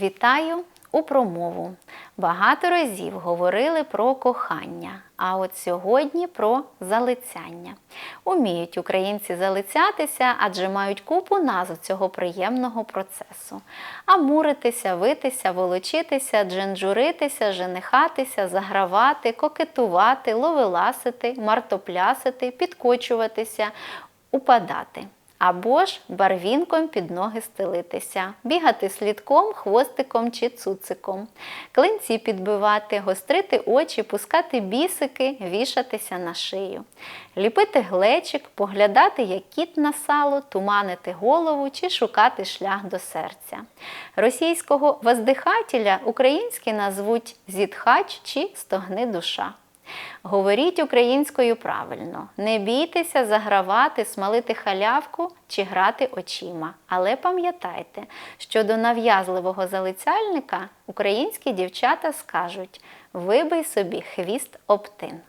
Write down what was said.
Вітаю у промову. Багато разів говорили про кохання, а от сьогодні про залицяння. Уміють українці залицятися, адже мають купу назв цього приємного процесу. Амуритися, витися, волочитися, дженджуритися, женихатися, загравати, кокетувати, ловеласити, мартоплясити, підкочуватися, упадати. Або ж барвінком під ноги стелитися, бігати слідком, хвостиком чи цуциком, клинці підбивати, гострити очі, пускати бісики, вішатися на шию, ліпити глечик, поглядати, як кіт на сало, туманити голову чи шукати шлях до серця. Російського воздихателя українські назвуть зітхач чи стогни душа. Говоріть українською правильно, не бійтеся загравати, смалити халявку чи грати очима. Але пам'ятайте, що до нав'язливого залицяльника українські дівчата скажуть: вибий собі хвіст оптин.